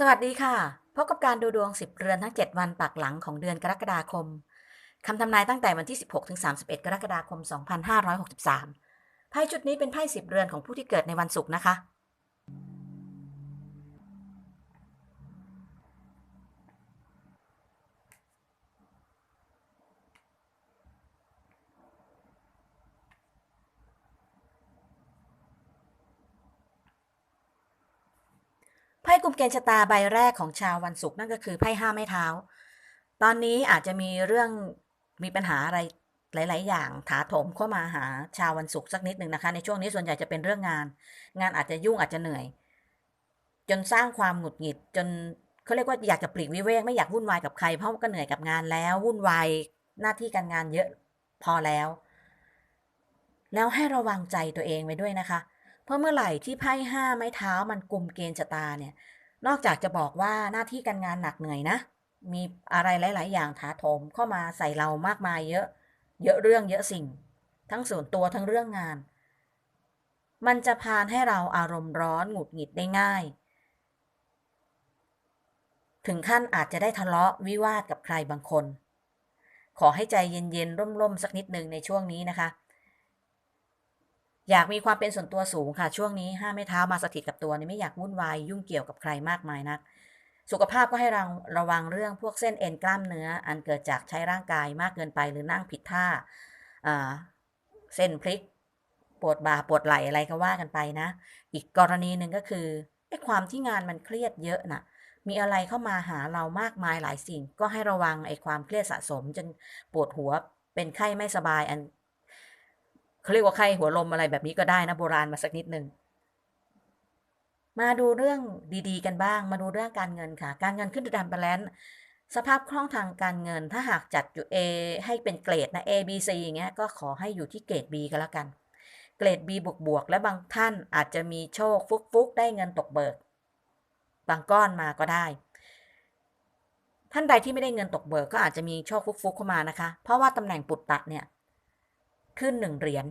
สวัสดีค่ะ พบกับการดูดวง 10 เรือนทั้ง 7 วันปักหลังของเดือนกรกฎาคม คำทำนายตั้งแต่วันที่ 16 ถึง 31 กรกฎาคม 2563 ไพ่ชุดนี้เป็นไพ่ 10 เรือนของผู้ที่เกิดในวันศุกร์นะคะ กลุ่มเกณฑ์ชะตาใบแรกของชาววันศุกร์นั่นก็คือไพ่ห้าไม้เท้า ตอนนี้อาจจะมีเรื่องมีปัญหาอะไรหลาย ๆ อย่างถาโถมเข้ามาหาชาววันศุกร์สักนิดหนึ่งนะคะ ในช่วงนี้ส่วนใหญ่จะเป็นเรื่องงาน งานอาจจะยุ่งอาจจะเหนื่อย จนสร้างความหงุดหงิด จนเขาเรียกว่าอยากจะปลีกวิเวกไม่อยากวุ่นวายกับใครเพราะก็เหนื่อยกับงานแล้ว วุ่นวายหน้าที่การงานเยอะพอแล้ว แล้วให้ระวังใจตัวเองไว้ด้วยนะคะ เพราะเมื่อไหร่ที่ไพ่ห้าไม้เท้ามันกลุ่มเกณฑ์ชะตาเนี่ย นอกจากจะบอกว่าหน้าที่การงานหนักเหนื่อยนะ มีอะไรหลาย ๆ อย่างถาโถมเข้ามาใส่เรามากมายเยอะ เยอะเรื่องเยอะสิ่ง ทั้งส่วนตัวทั้งเรื่องงาน มันจะพานให้เราอารมณ์ร้อนหงุดหงิดได้ง่าย ถึงขั้นอาจจะได้ทะเลาะวิวาทกับใครบางคน ขอให้ใจเย็น ๆ ร่ม ๆ สักนิดหนึ่งในช่วงนี้นะคะ อยากมีความเป็นส่วนตัวสูงค่ะ ช่วงนี้ห้ามไม่เท้ามาสถิตกับตัวนี่ไม่อยากวุ่นวายยุ่งเกี่ยวกับใครมากมายนัก สุขภาพก็ให้ราระวังเรื่องพวกเส้นเอ็นกล้ามเนื้อ อันเกิดจากใช้ร่างกายมากเกินไปหรือนั่งผิดท่าอ่าเส้นพลิกปวดบ่าปวดไหล่อะไรก็ว่ากันไปนะ อีกกรณีหนึ่งก็คือไอ้ความที่งานมันเครียดเยอะน่ะ มีอะไรเข้ามาหาเรามากมายหลายสิ่ง ก็ให้ระวังไอ้ความเครียดสะสมจนปวดหัวเป็นไข้ไม่สบายอัน เขาเรียกว่าไข้หัวลมอะไรแบบนี้ก็ได้นะโบราณมาสักนิดหนึ่งมาดูเรื่องดีๆ กันบ้าง มาดูเรื่องการเงินค่ะ การเงินขึ้นดันบาลานซ์สภาพคล่องทางการเงินถ้าหากจัดอยู่ A ให้เป็นเกรดนะ A B C อย่างเงี้ยก็ขอให้อยู่ที่เกรด B ก็แล้วกัน เกรด B บวกบวกๆและบางท่านอาจจะมีโชคฟุกๆได้เงินตกเบิก บางก้อนมาก็ได้ ท่านใดที่ไม่ได้เงินตกเบิกก็อาจจะมีโชคฟุกๆเข้ามานะคะ เพราะว่าตำแหน่งปุตตะเนี่ย ขึ้นหนึ่งเหรียญ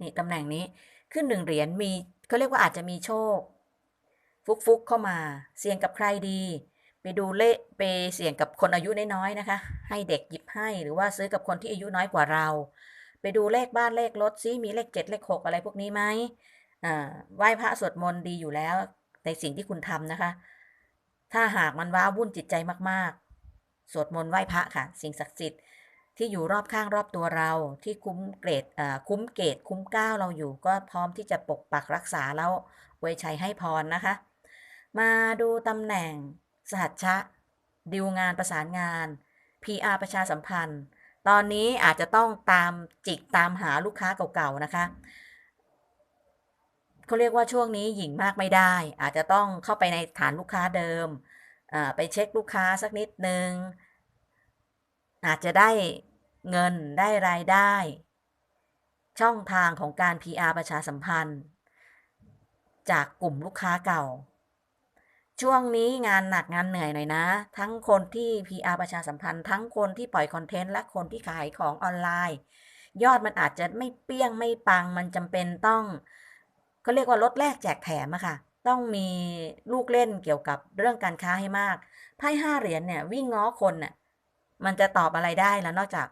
นี่ตำแหน่งนี้ขึ้นหนึ่งเหรียญมีเขาเรียกว่าอาจจะมีโชค ฟุกๆเข้ามา เสี่ยงกับใครดี ไปดูเลขไปเสี่ยงกับคนอายุน้อยๆนะคะ ให้เด็กหยิบให้หรือว่าซื้อกับคนที่อายุน้อยกว่าเรา ไปดูเลขบ้านเลขรถซิมีเลขเจ็ดเลขหกอะไรพวกนี้ไหมอ่าไหว้พระสวดมนต์ดีอยู่แล้วในสิ่งที่คุณทำนะคะ ถ้าหากมันว้าวุ่นจิตใจมากๆ สวดมนต์ไหว้พระค่ะ สิ่งศักดิ์สิทธิ์ ที่อยู่รอบข้างรอบตัวเราที่คุ้มเกรดคุ้มเกตคุ้มก้าวเราอยู่ ก็พร้อมที่จะปกปักรักษาแล้วไว้ชัยให้พรนะคะ มาดูตำแหน่งสหัชชะดิวงานประสานงาน PR ประชาสัมพันธ์ ตอนนี้อาจจะต้องตามจิกตามหาลูกค้าเก่าๆนะคะเขาเรียกว่าช่วงนี้หญิงมากไม่ได้ อาจจะต้องเข้าไปในฐานลูกค้าเดิม ไปเช็คลูกค้าสักนิดนึง อาจจะได้เงินได้รายได้ ช่องทางของการ PR ประชาสัมพันธ์ จากกลุ่มลูกค้าเก่า ช่วงนี้งานหนักงานเหนื่อยหน่อยนะ ทั้งคนที่ PR ประชาสัมพันธ์ ทั้งคนที่ปล่อยคอนเทนต์และคนที่ขายของออนไลน์ ยอดมันอาจจะไม่เปี้ยงไม่ปังมันจำเป็นต้องเขาเรียกว่าลดแลกแจกแถมอะค่ะต้องมีลูกเล่นเกี่ยวกับเรื่องการค้าให้มาก ไพ่ห้าเหรียญเนี่ยวิ่งง้อคนน่ะ มันจะตอบอะไรได้แล้วนอกจาก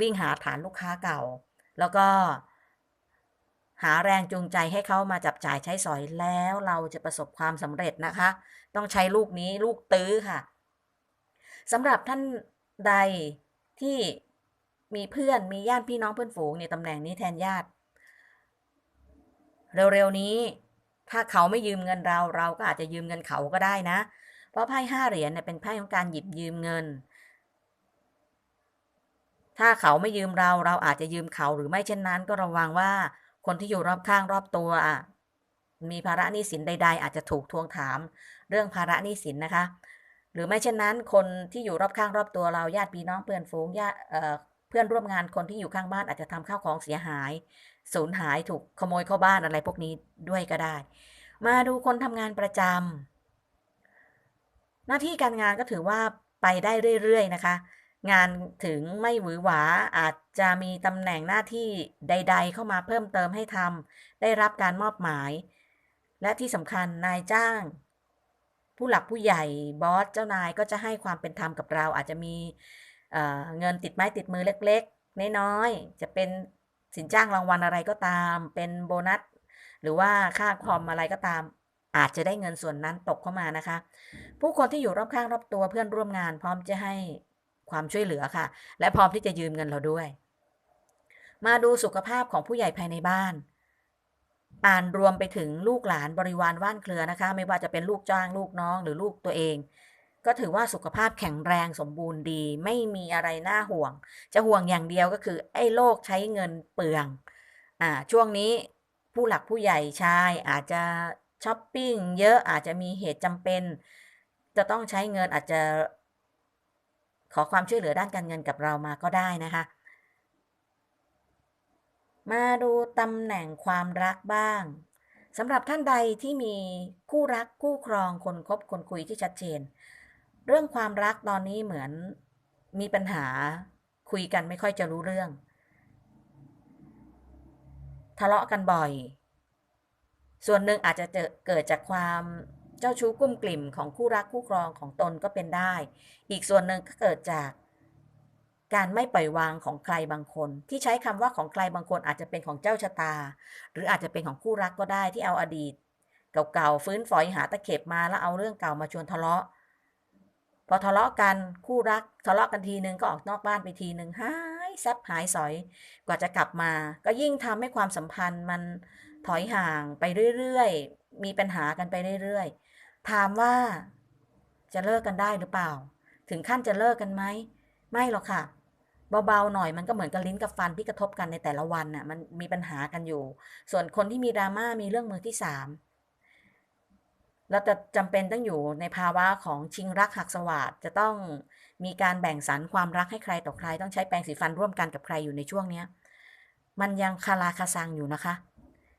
วิ่งหาฐานลูกค้าเก่า แล้วก็หาแรงจูงใจให้เขามาจับจ่ายใช้สอยแล้วเราจะประสบความสำเร็จนะคะ ต้องใช้ลูกนี้ลูกตื้อค่ะสำหรับท่านใดที่มีเพื่อนมีญาติพี่น้องเพื่อนฝูงในตำแหน่งนี้แทนญาติ เร็วๆนี้ ถ้าเขาไม่ยืมเงินเราเราก็อาจจะยืมเงินเขาก็ได้นะ เพราะไพ่ห้าเหรียญเนี่ยเป็นไพ่ของการหยิบยืมเงิน ถ้าเขาไม่ยืมเราเราอาจจะยืมเขาหรือไม่เช่นนั้น ก็ระวังว่าคนที่อยู่รอบข้างรอบตัวมีภาระหนี้สินใด ๆ อาจจะถูกทวงถาม เรื่องภาระหนี้สินนะคะ หรือไม่เช่นนั้น คนที่อยู่รอบข้างรอบตัวเราญาติพี่น้องเพื่อนฝูงญาติเอ่อเพื่อนร่วมงานคนที่อยู่ข้างบ้านอาจจะทำข้าวของเสียหาย สูญหายถูกขโมยเข้าบ้านอะไรพวกนี้ด้วยก็ได้ มาดูคนทำงานประจำหน้าที่การงานก็ถือว่าไปได้เรื่อยๆนะคะ งานถึงไม่หวือหวาอาจจะมีตำแหน่งหน้าที่ใด ๆ เข้ามาเพิ่มเติมให้ทำได้รับการมอบหมาย และที่สำคัญนายจ้าง ผู้หลักผู้ใหญ่บอสเจ้านายก็จะให้ความเป็นธรรมกับเรา อาจจะมีเเงินติดไม้ติดมือเล็กๆน้อยๆจะเป็นสินจ้างรางวัลอะไรก็ตาม เป็นโบนัส หรือว่าค่าคอมอะไรก็ตาม อาจจะได้เงินส่วนนั้นตกเข้ามานะคะ ผู้คนที่อยู่รอบข้างรอบตัวเพื่อนร่วมงานพร้อมจะให้ ความช่วยเหลือค่ะ และพร้อมที่จะยืมเงินเราด้วย มาดูสุขภาพของผู้ใหญ่ภายในบ้านอ่านรวมไปถึงลูกหลานบริวารว่านเครือนะคะ ไม่ว่าจะเป็นลูกจ้างลูกน้องหรือลูกตัวเอง ก็ถือว่าสุขภาพแข็งแรงสมบูรณ์ดี ไม่มีอะไรน่าห่วง จะห่วงอย่างเดียวก็คือ ไอ้โรคใช้เงินเปลืองอ่าช่วงนี้ผู้หลักผู้ใหญ่ชายอาจจะช้อปปิ้งเยอะอาจจะมีเหตุจำเป็น จะต้องใช้เงินอาจจะ ขอความช่วยเหลือด้านการเงินกับเรามาก็ได้นะคะ มาดูตำแหน่งความรักบ้างสำหรับท่านใดที่มีคู่รักคู่ครองคนคบคนคุยที่ชัดเจน เรื่องความรักตอนนี้เหมือนมีปัญหาคุยกันไม่ค่อยจะรู้เรื่อง ทะเลาะกันบ่อย ส่วนหนึ่งอาจจะเจเกิดจากความ เจ้าชู้กุ้มกลิ่มของคู่รักคู่ครองของตนก็เป็นได้ อีกส่วนหนึ่งก็เกิดจากการไม่ปล่อยวางของใครบางคน ที่ใช้คำว่าของใครบางคนอาจจะเป็นของเจ้าชะตา หรืออาจจะเป็นของคู่รักก็ได้ที่เอาอดีต เก่าๆฟื้นฝอยหาตะเข็บมาแล้วเอาเรื่องเก่ามาชวนทะเลาะ พอทะเลาะกันคู่รักทะเลาะกันทีนึงก็ออกนอกบ้านไปทีนึงหายซับหายสอย กว่าจะกลับมา ก็ยิ่งทำให้ความสัมพันธ์มันถอยห่างไปเรื่อยๆ มีปัญหากันไปเรื่อยๆ ถามว่า จะเลิกกันได้หรือเปล่า ถึงขั้นจะเลิกกันไหม ไม่หรอกค่ะ เบาๆหน่อยมันก็เหมือนกับลิ้นกับฟันที่กระทบกันในแต่ละวันน่ะ มันมีปัญหากันอยู่ ส่วนคนที่มีดราม่ามีเรื่องมือที่สามเราจะจำเป็นต้องอยู่ในภาวะของชิงรักหักสวาดจะต้องมีการแบ่งสรรความรักให้ใครต่อใคร ต้องใช้แปรงสีฟันร่วมกันกับใครอยู่ในช่วงเนี้ย มันยังคาราคาซังอยู่นะคะ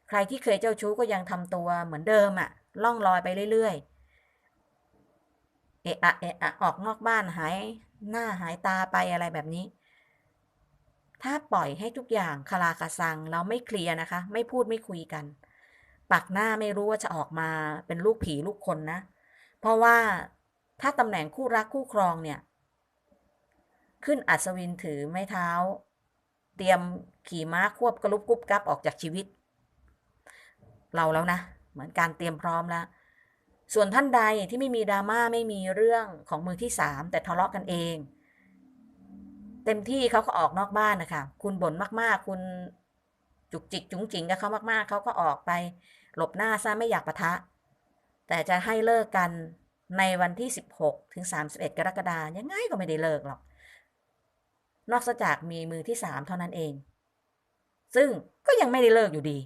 ใครที่เคยเจ้าชู้ก็ยังทำตัวเหมือนเดิมอะล่องลอยไปเรื่อยๆ เอะอะเอะอะออกนอกบ้านหายหน้าหายตาไปอะไรแบบนี้ ถ้าปล่อยให้ทุกอย่างคาราคาซังแล้วไม่เคลียร์นะคะ ไม่พูดไม่คุยกันปักหน้าไม่รู้ว่าจะออกมาเป็นลูกผีลูกคนนะ เพราะว่าถ้าตำแหน่งคู่รักคู่ครองเนี่ย ขึ้นอัศวินถือไม้เท้า เตรียมขี่ม้าควบกระลุบกุบกับออกจากชีวิต เราแล้วนะ เหมือนการเตรียมพร้อมแล้ว ส่วนท่านใดที่ไม่มีดราม่าไม่มีเรื่องของมือที่สามแต่ทะเลาะกันเอง เต็มที่เขาก็ออกนอกบ้านนะคะคุณบ่นมากๆ คุณจุกจิกจุ๋งจิงกับเขามากๆ เขาก็ออกไป หลบหน้าซะไม่อยากปะทะ แต่จะให้เลิกกันในวันที่ 16 ถึง 31 กรกฎาคมยังไงก็ไม่ได้เลิกหรอก นอกจากมีมือที่3เท่านั้นเอง ซึ่งก็ยังไม่ได้เลิกอยู่ดี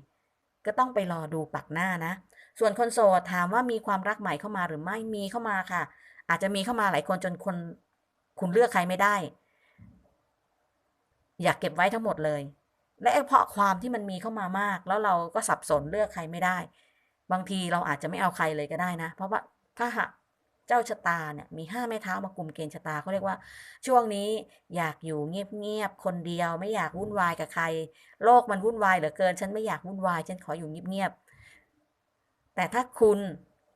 ก็ต้องไปรอดูปักหน้านะ ส่วนคนโสดถามว่ามีความรักใหม่เข้ามาหรือไม่มีเข้ามาค่ะ อาจจะมีเข้ามาหลายคนจนคนคุณเลือกใครไม่ได้ อยากเก็บไว้ทั้งหมดเลย และเพราะความที่มันมีเข้ามามาก แล้วเราก็สับสนเลือกใครไม่ได้ บางทีเราอาจจะไม่เอาใครเลยก็ได้นะ เพราะว่าถ้าหากเจ้าชะตาเนี่ยมีห้าแม่เท้ามากลุ่มเกณฑ์ชะตาเขาเรียกว่า ช่วงนี้อยากอยู่เงียบๆคนเดียวไม่อยากวุ่นวายกับใคร โลกมันวุ่นวายเหลือเกิน ฉันไม่อยากวุ่นวาย ฉันขออยู่เงียบๆ แต่ถ้าคุณ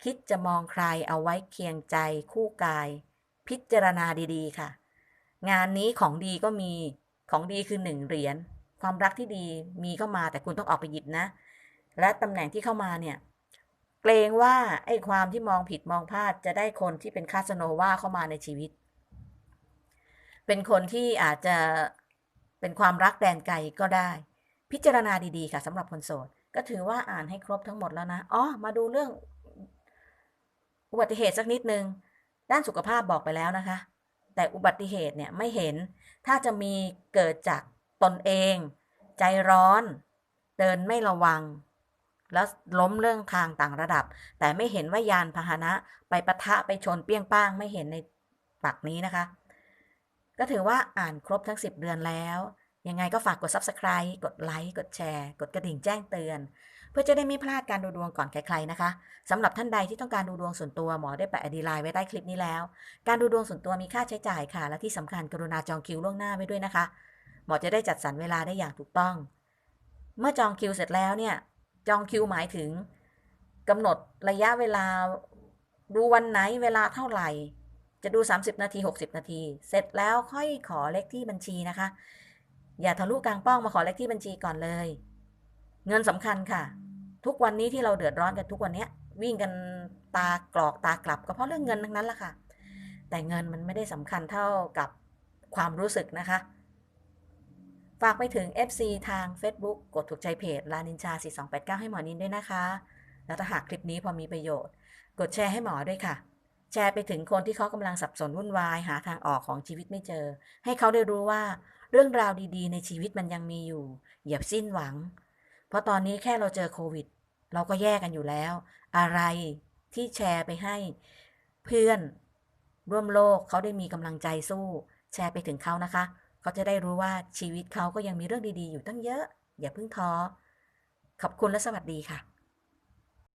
คิดจะมองใครเอาไว้เคียงใจคู่กาย พิจารณาดีๆ ค่ะ งานนี้ของดีก็มีของดีคือหนึ่งเหรียญความรักที่ดีมีเข้ามาแต่คุณต้องออกไปหยิบนะ และตำแหน่งที่เข้ามาเนี่ย เกรงว่าไอ้ความที่มองผิดมองพลาดจะได้คนที่เป็นคาสโนวาเข้ามาในชีวิต เป็นคนที่อาจจะเป็นความรักแดนไกลก็ได้ พิจารณาดีๆค่ะสำหรับคนโสด ก็ถือว่าอ่านให้ครบทั้งหมดแล้วนะ อ๋อ มาดูเรื่อง อุบัติเหตุสักนิดนึง ด้านสุขภาพบอกไปแล้วนะคะ แต่อุบัติเหตุเนี่ยไม่เห็น ถ้าจะมีเกิดจากตนเอง ใจร้อน เดินไม่ระวัง แล้วล้มเรื่องทางต่างระดับ แต่ไม่เห็นว่ายานพาหนะ ไปปะทะไปชนเปี้ยงป้าง ไม่เห็นในปักนี้นะคะ ก็ถือว่าอ่านครบทั้ง 10 เดือนแล้ว ยังไงก็ฝากกด Subscribe กดไลค์กดแชร์ กดกระดิ่งแจ้งเตือน เพื่อจะได้ไม่พลาดการดูดวงก่อนใครๆนะคะสำหรับท่านใดที่ต้องการดูดวงส่วนตัวหมอได้แปะอดีไลน์ไว้ใต้คลิปนี้แล้ว การดูดวงส่วนตัวมีค่าใช้จ่ายค่ะ และที่สำคัญกรุณาจองคิวล่วงหน้าไว้ด้วยนะคะ หมอจะได้จัดสรรเวลาได้อย่างถูกต้อง เมื่อจองคิวเสร็จแล้วเนี่ยจองคิวหมายถึงกำหนดระยะเวลาดูวันไหนเวลาเท่าไหร่ จะดู 30 นาที 60 นาที เสร็จแล้วค่อยขอเลขที่บัญชีนะคะ อย่าทะลุกลางป้องมาขอเลขที่บัญชีก่อนเลย เงินสำคัญค่ะ ทุกวันนี้ที่เราเดือดร้อนกันทุกวันเนี้ย วิ่งกันตากรอกตากลับก็เพราะเรื่องเงินทั้งนั้นแหละค่ะ แต่เงินมันไม่ได้สำคัญเท่ากับความรู้สึกนะคะ ฝากไปถึง FC ทาง Facebook กดถูกใจเพจลานินชา 4289 ให้หมอนินด้วยนะคะ แล้วถ้าหากคลิปนี้พอมีประโยชน์ กดแชร์ให้หมอด้วยค่ะแชร์ไปถึงคนที่เขากำลังสับสนวุ่นวาย หาทางออกของชีวิตไม่เจอ ให้เขาได้รู้ว่า เรื่องราวดีๆ ในชีวิตมันยังมีอยู่ อย่าสิ้นหวัง เพราะตอนนี้แค่เราเจอโควิด เราก็แย่กันอยู่แล้ว อะไรที่แชร์ไปให้ เพื่อนร่วมโลกเขาได้มีกำลังใจสู้ แชร์ไปถึงเขานะคะเขาจะได้รู้ว่าชีวิตเขาก็ยังมีเรื่องดีๆ อยู่ตั้งเยอะ อย่าเพิ่งท้อขอบคุณและสวัสดีค่ะ